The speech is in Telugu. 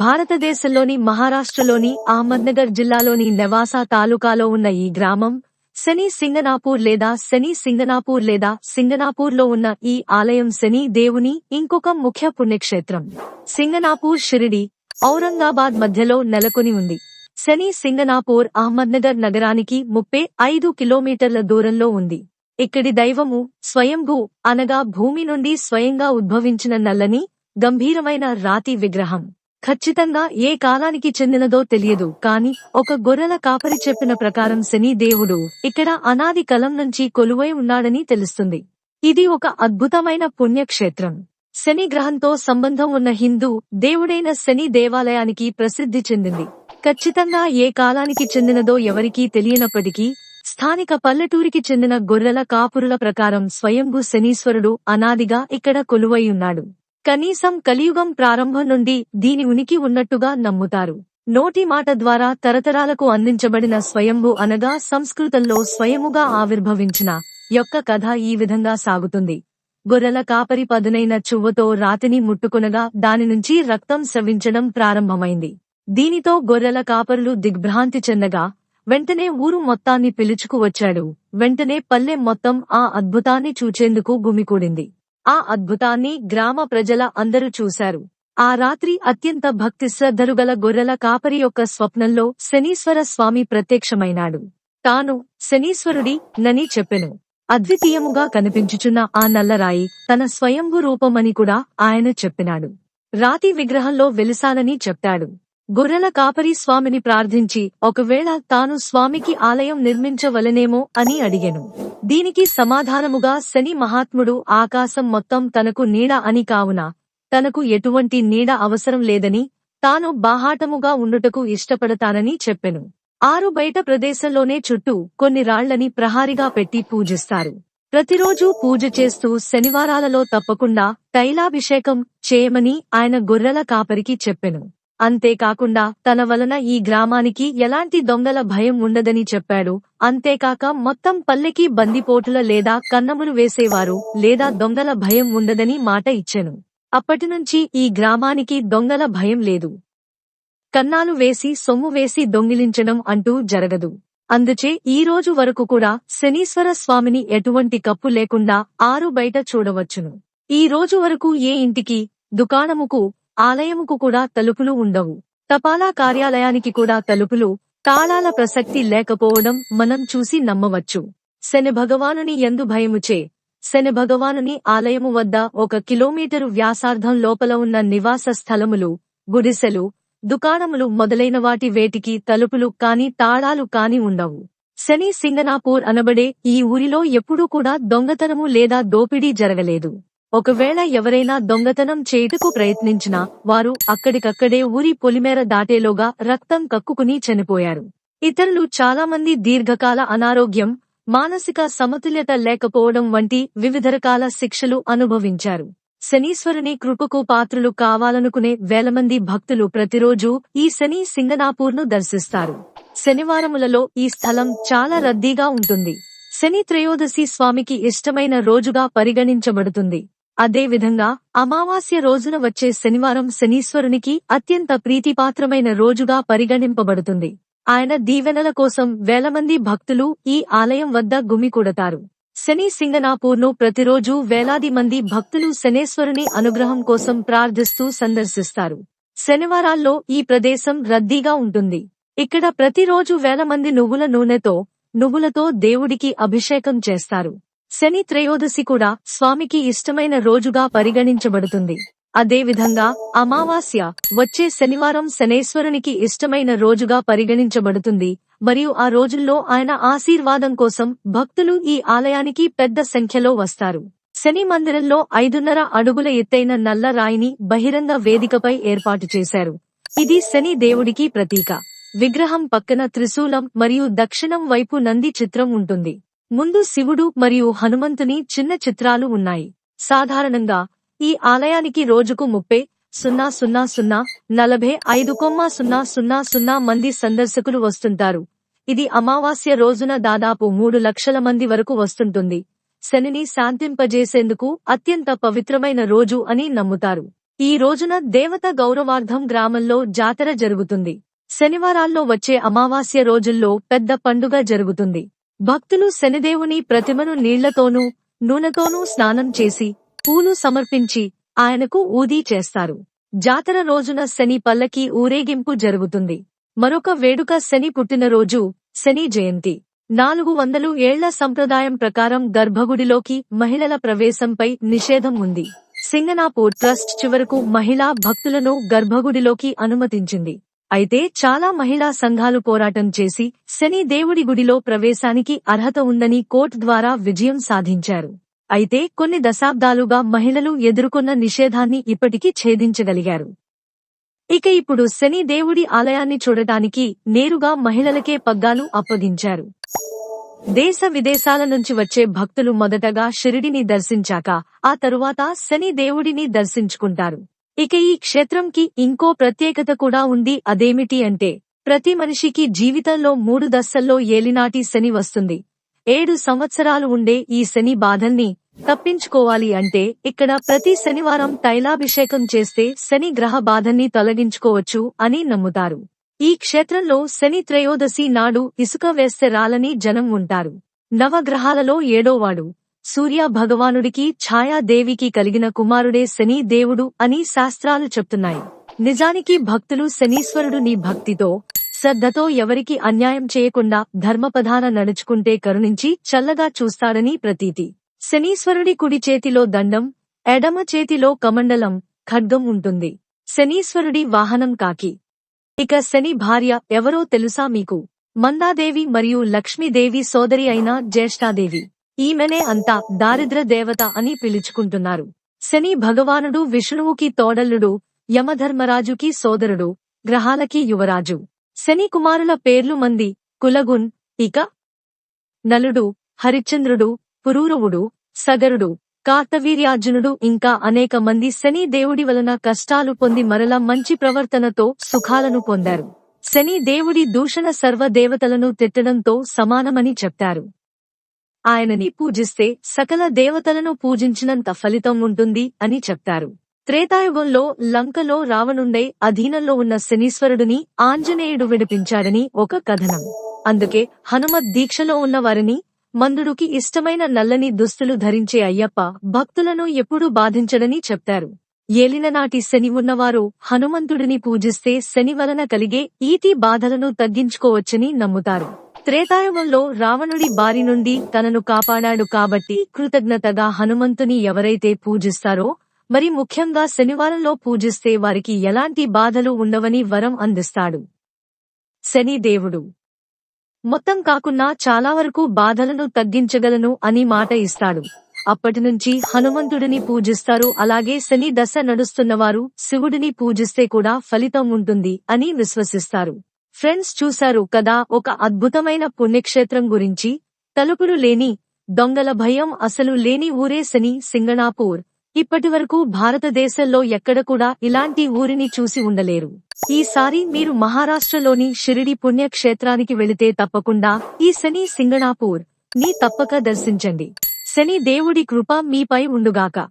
భారతదేశంలోని మహారాష్ట్రలోని అహ్మద్నగర్ జిల్లాలోని నెవాసా తాలూకాలో ఉన్న ఈ గ్రామం శని సింగనాపూర్ లేదా శని సింగనాపూర్ లేదా సింగనాపూర్లో ఉన్న ఈ ఆలయం శని దేవుని ఇంకొక ముఖ్య పుణ్యక్షేత్రం. సింగనాపూర్ షిరిడి ఔరంగాబాద్ మధ్యలో నెలకొని ఉంది. శని సింగనాపూర్ అహ్మద్నగర్ నగరానికి ముప్పై ఐదు కిలోమీటర్ల దూరంలో ఉంది. ఇక్కడి దైవము స్వయంభూ అనగా భూమి నుండి స్వయంగా ఉద్భవించిన నల్లని గంభీరమైన రాతి విగ్రహం. ఖచ్చితంగా ఏ కాలానికి చెందినదో తెలియదు కాని ఒక గొర్రెల కాపరి చెప్పిన ప్రకారం శని దేవుడు ఇక్కడ అనాది కలం నుంచి కొలువై ఉన్నాడని తెలుస్తుంది. ఇది ఒక అద్భుతమైన పుణ్యక్షేత్రం. శని గ్రహంతో సంబంధం ఉన్న హిందూ దేవుడైన శని దేవాలయానికి ప్రసిద్ధి చెందింది. ఖచ్చితంగా ఏ కాలానికి చెందినదో ఎవరికీ తెలియనప్పటికీ స్థానిక పల్లెటూరికి చెందిన గొర్రెల కాపురుల ప్రకారం స్వయంభూ శనీశ్వరుడు అనాదిగా ఇక్కడ కొలువై ఉన్నాడు. కనీసం కలియుగం ప్రారంభం నుండి దీని ఉనికి ఉన్నట్టుగా నమ్ముతారు. నోటి మాట ద్వారా తరతరాలకు అందించబడిన స్వయంభు అనగా సంస్కృతంలో స్వయముగా ఆవిర్భవించిన యొక్క కథ ఈ విధంగా సాగుతుంది. గొర్రెల కాపరి పదునైన చువ్వతో రాతిని ముట్టుకునగా దాని నుంచి రక్తం స్రవించడం ప్రారంభమైంది. దీనితో గొర్రెల కాపరులు దిగ్భ్రాంతి చెందగా వెంటనే ఊరు మొత్తాన్ని పిలుచుకు వచ్చాడు. వెంటనే పల్లె మొత్తం ఆ అద్భుతాన్ని చూచేందుకు గుమికూడింది. ఆ అద్భుతాన్ని గ్రామ ప్రజల అందరూ చూశారు. ఆ రాత్రి అత్యంత భక్తి శ్రద్ధలుగల గొర్రెల కాపరి యొక్క స్వప్నంలో శనీశ్వర స్వామి ప్రత్యక్షమైనాడు. తాను శనీశ్వరుడి నని చెప్పెను. అద్వితీయముగా కనిపించుచున్న ఆ నల్లరాయి తన స్వయంభు రూపమని కూడా ఆయన చెప్పినాడు. రాతి విగ్రహంలో వెలిసాలని చెప్పాడు గొర్రెల కాపరి స్వామిని ప్రార్థించి ఒకవేళ తాను స్వామికి ఆలయం నిర్మించవలనేమో అని అడిగెను. దీనికి సమాధానముగా శని మహాత్ముడు ఆకాశం మొత్తం తనకు నీడ అని కావున తనకు ఎటువంటి నీడ అవసరం లేదని తాను బాహాటముగా ఉండుటకు ఇష్టపడతానని చెప్పెను. ఆరు బయట ప్రదేశంలోనే చుట్టూ కొన్ని రాళ్ళని ప్రహారిగా పెట్టి పూజిస్తారు. ప్రతిరోజూ పూజ చేస్తూ శనివారాలలో తప్పకుండా తైలాభిషేకం చేయమని ఆయన గొర్రెల కాపరికి చెప్పెను. అంతేకాకుండా తన వలన ఈ గ్రామానికి ఎలాంటి దొంగల భయం ఉండదని చెప్పాడు. అంతేకాక మొత్తం పల్లెకి బందిపోటుల లేదా కన్నములు వేసేవారు లేదా దొంగల భయం ఉండదని మాట ఇచ్చెను. అప్పటినుంచి ఈ గ్రామానికి దొంగల భయం లేదు. కన్నాలు వేసి సొమ్ము వేసి దొంగిలించడం అంటూ జరగదు. అందుచే ఈ రోజు వరకు కూడా శనీశ్వర స్వామిని ఎటువంటి కప్పు లేకుండా ఆరు బయట చూడవచ్చును. ఈ రోజు వరకు ఏ ఇంటికి దుకాణముకు ఆలయముకు కూడా తలుపులు ఉండవు. తపాలా కార్యాలయానికి కూడా తలుపులు తాళాల ప్రసక్తి లేకపోవడం మనం చూసి నమ్మవచ్చు. శని భగవానుని ఎందు భయముచే. శని భగవానుని ఆలయము వద్ద ఒక కిలోమీటరు వ్యాసార్థం లోపల ఉన్న నివాస స్థలములు గుడిసెలు దుకాణములు మొదలైన వాటి వేటికి తలుపులు కాని తాళాలు కాని ఉండవు. శని సింగనాపూర్ అనబడే ఈ ఊరిలో ఎప్పుడూ కూడా దొంగతనము లేదా దోపిడీ జరగలేదు. ఒకవేళ ఎవరైనా దొంగతనం చేయుటకు ప్రయత్నించినా వారు అక్కడికక్కడే ఊరి పొలిమేర దాటేలోగా రక్తం కక్కుకుని చనిపోయారు. ఇతరులు చాలా మంది దీర్ఘకాల అనారోగ్యం మానసిక సమతుల్యత లేకపోవడం వంటి వివిధ రకాల శిక్షలు అనుభవించారు. శనీశ్వరుని కృపకు పాత్రులు కావాలనుకునే వేల మంది భక్తులు ప్రతిరోజు ఈ శని సింగనాపూర్ను దర్శిస్తారు. శనివారములలో ఈ స్థలం చాలా రద్దీగా ఉంటుంది. శని త్రయోదశి స్వామికి ఇష్టమైన రోజుగా పరిగణించబడుతుంది. అదేవిధంగా అమావాస్య రోజున వచ్చే శనివారం శనీశ్వరునికి అత్యంత ప్రీతిపాత్రమైన రోజుగా పరిగణింపబడుతుంది. ఆయన దీవెనల కోసం వేలమంది భక్తులు ఈ ఆలయం వద్ద గుమికూడతారు శని సింగనాపూర్ను ప్రతిరోజూ వేలాది మంది భక్తులు శనేశ్వరుని అనుగ్రహం కోసం ప్రార్థిస్తూ సందర్శిస్తారు. శనివారాల్లో ఈ ప్రదేశం రద్దీగా ఉంటుంది. ఇక్కడ ప్రతిరోజు వేల మంది నువ్వుల నూనెతో నువ్వులతో దేవుడికి అభిషేకం చేస్తారు. శని త్రయోదశి కూడా స్వామికి ఇష్టమైన రోజుగా పరిగణించబడుతుంది. అదేవిధంగా అమావాస్య వచ్చే శనివారం శనేశ్వరునికి ఇష్టమైన రోజుగా పరిగణించబడుతుంది. మరియు ఆ రోజుల్లో ఆయన ఆశీర్వాదం కోసం భక్తులు ఈ ఆలయానికి పెద్ద సంఖ్యలో వస్తారు. శని మందిరంలో ఐదున్నర అడుగుల ఎత్తైన నల్ల రాయిని బహిరంగ వేదికపై ఏర్పాటు చేశారు. ఇది శని దేవుడికి ప్రతీక. విగ్రహం పక్కన త్రిశూలం మరియు దక్షిణం వైపు నంది చిత్రం ఉంటుంది. ముందు శివుడు మరియు హనుమంతుని చిన్న చిత్రాలు ఉన్నాయి. సాధారణంగా ఈ ఆలయానికి రోజుకు ముప్పై సున్నా సున్నా సున్నా నలభై ఐదు కొమ్మ సున్నా సున్నా సున్నా మంది సందర్శకులు వస్తుంటారు. ఇది అమావాస్య రోజున దాదాపు మూడు లక్షల మంది వరకు వస్తుంటుంది. శనిని శాంతింపజేసేందుకు అత్యంత పవిత్రమైన రోజు అని నమ్ముతారు. ఈ రోజున దేవత గౌరవార్థం గ్రామంలో జాతర జరుగుతుంది. శనివారాల్లో వచ్చే అమావాస్య రోజుల్లో పెద్ద పండుగ జరుగుతుంది. భక్తులు శనిదేవుని ప్రతిమను నీళ్ళతోనూ నూనెతోనూ స్నానం చేసి పూలు సమర్పించి ఆయనకు ఊదీ చేస్తారు. జాతర రోజున శని పల్లకి ఊరేగింపు జరుగుతుంది. మరొక వేడుక శని పుట్టినరోజు శని జయంతి. నాలుగు వందలు ఏళ్ళ సంప్రదాయం ప్రకారం గర్భగుడిలోకి మహిళల ప్రవేశంపై నిషేధం ఉంది. సింగనాపూర్ ట్రస్ట్ చివరకు మహిళా భక్తులను గర్భగుడిలోకి అనుమతించింది. అయితే చాలా మహిళా సంఘాలు పోరాటం చేసి శని దేవుడి గుడిలో ప్రవేశానికి అర్హత ఉందని కోర్టు ద్వారా విజయం సాధించారు. అయితే కొన్ని దశాబ్దాలుగా మహిళలు ఎదుర్కొన్న నిషేధాన్ని ఇప్పటికీ ఛేదించగలిగారు. ఇక ఇప్పుడు శని దేవుడి ఆలయాన్ని చూడటానికి నేరుగా మహిళలకే పగ్గాలు అప్పగించారు. దేశ విదేశాల నుంచి వచ్చే భక్తులు మొదటగా షిరిడిని దర్శించాక ఆ తరువాత శని దేవుడిని దర్శించుకుంటారు. ఇక ఈ క్షేత్రంకి ఇంకో ప్రత్యేకత కూడా ఉంది. అదేమిటి అంటే ప్రతి మనిషికి జీవితంలో మూడు దశల్లో ఏలినాటి శని వస్తుంది. ఏడు సంవత్సరాలు ఉండే ఈ శని బాధల్ని తప్పించుకోవాలి అంటే ఇక్కడ ప్రతి శనివారం తైలాభిషేకం చేస్తే శని గ్రహ బాధల్ని తొలగించుకోవచ్చు అని నమ్ముతారు. ఈ క్షేత్రంలో శని త్రయోదశి నాడు ఇసుక వేస్తే రాలని జనం ఉంటారు. నవగ్రహాలలో ఏడోవాడు. సూర్య భగవానుడికి ఛాయాదేవికి కలిగిన కుమారుడే శని దేవుడు అని శాస్త్రాలు చెప్తున్నాయి. నిజానికి భక్తులు శనీశ్వరుడు నీ భక్తితో శ్రద్ధతో ఎవరికి అన్యాయం చేయకుండా ధర్మపధాన నడుచుకుంటే కరుణించి చల్లగా చూస్తాడని ప్రతీతి. శనీశ్వరుడి కుడి చేతిలో దండం ఎడమ చేతిలో కమండలం ఖడ్గం ఉంటుంది. శనీశ్వరుడి వాహనం కాకి. ఇక శని భార్య ఎవరో తెలుసా మీకు? మందాదేవి మరియు లక్ష్మీదేవి సోదరి అయిన జ్యేష్ఠాదేవి. ఈమెనే అంతా దారిద్ర దేవత అని పిలుచుకుంటున్నారు. శని భగవానుడు విష్ణువుకి తోడల్లుడు యమధర్మరాజుకి సోదరుడు గ్రహాలకి యువరాజు. శని కుమారుల పేర్లు మంది కులగున్ ఇక నలుడు హరిశ్చంద్రుడు పురూరవుడు సగరుడు కార్తవీర్యార్జునుడు ఇంకా అనేక మంది శని దేవుడి వలన కష్టాలు పొంది మరల మంచి ప్రవర్తనతో సుఖాలను పొందారు. శని దేవుడి దూషణ సర్వ దేవతలను తిట్టడంతో సమానమని చెప్తారు. ఆయనని పూజిస్తే సకల దేవతలను పూజించినంత ఫలితం ఉంటుంది అని చెప్తారు. త్రేతాయుగంలో లంకలో రావణుండే అధీనంలో ఉన్న శనీశ్వరుడిని ఆంజనేయుడు విడిపించాడని ఒక కథనం. అందుకే హనుమత్ దీక్షలో ఉన్న వారిని మందుడికి ఇష్టమైన నల్లని దుస్తులు ధరించే అయ్యప్ప భక్తులను ఎప్పుడూ బాధించడని చెప్తారు. ఏలిననాటి శని ఉన్నవారు హనుమంతుడిని పూజిస్తే శని వలన కలిగే ఈతి బాధలను తగ్గించుకోవచ్చని నమ్ముతారు. త్రేతాయుగంలో రావణుడి బారి నుండి తనను కాపాడాడు కాబట్టి కృతజ్ఞతగా హనుమంతుని ఎవరైతే పూజిస్తారో మరి ముఖ్యంగా శనివారంలో పూజిస్తే వారికి ఎలాంటి బాధలు ఉండవని వరం అందిస్తాడు. శని దేవుడు. మొత్తం కాకున్నా చాలా వరకు బాధలను తగ్గించగలను అని మాట ఇస్తాడు. అప్పటినుంచి హనుమంతుడిని పూజిస్తారు అలాగే శని దశ నడుస్తున్నవారు శివుడిని పూజిస్తే కూడా ఫలితం ఉంటుంది అని విశ్వసిస్తారు. ఫ్రెండ్స్ చూశారు కదా ఒక అద్భుతమైన పుణ్యక్షేత్రం గురించి. తలుపులు లేని దొంగల భయం అసలు లేని ఊరే శని సింగణాపూర్. ఇప్పటివరకు భారతదేశంలో ఎక్కడ కూడా ఇలాంటి ఊరిని చూసి ఉండలేరు. ఈసారి మీరు మహారాష్ట్రలోని షిరిడి పుణ్యక్షేత్రానికి వెళితే తప్పకుండా ఈ శని సింగణాపూర్. ని తప్పక దర్శించండి. శని దేవుడి కృప మీపై ఉండుగాక.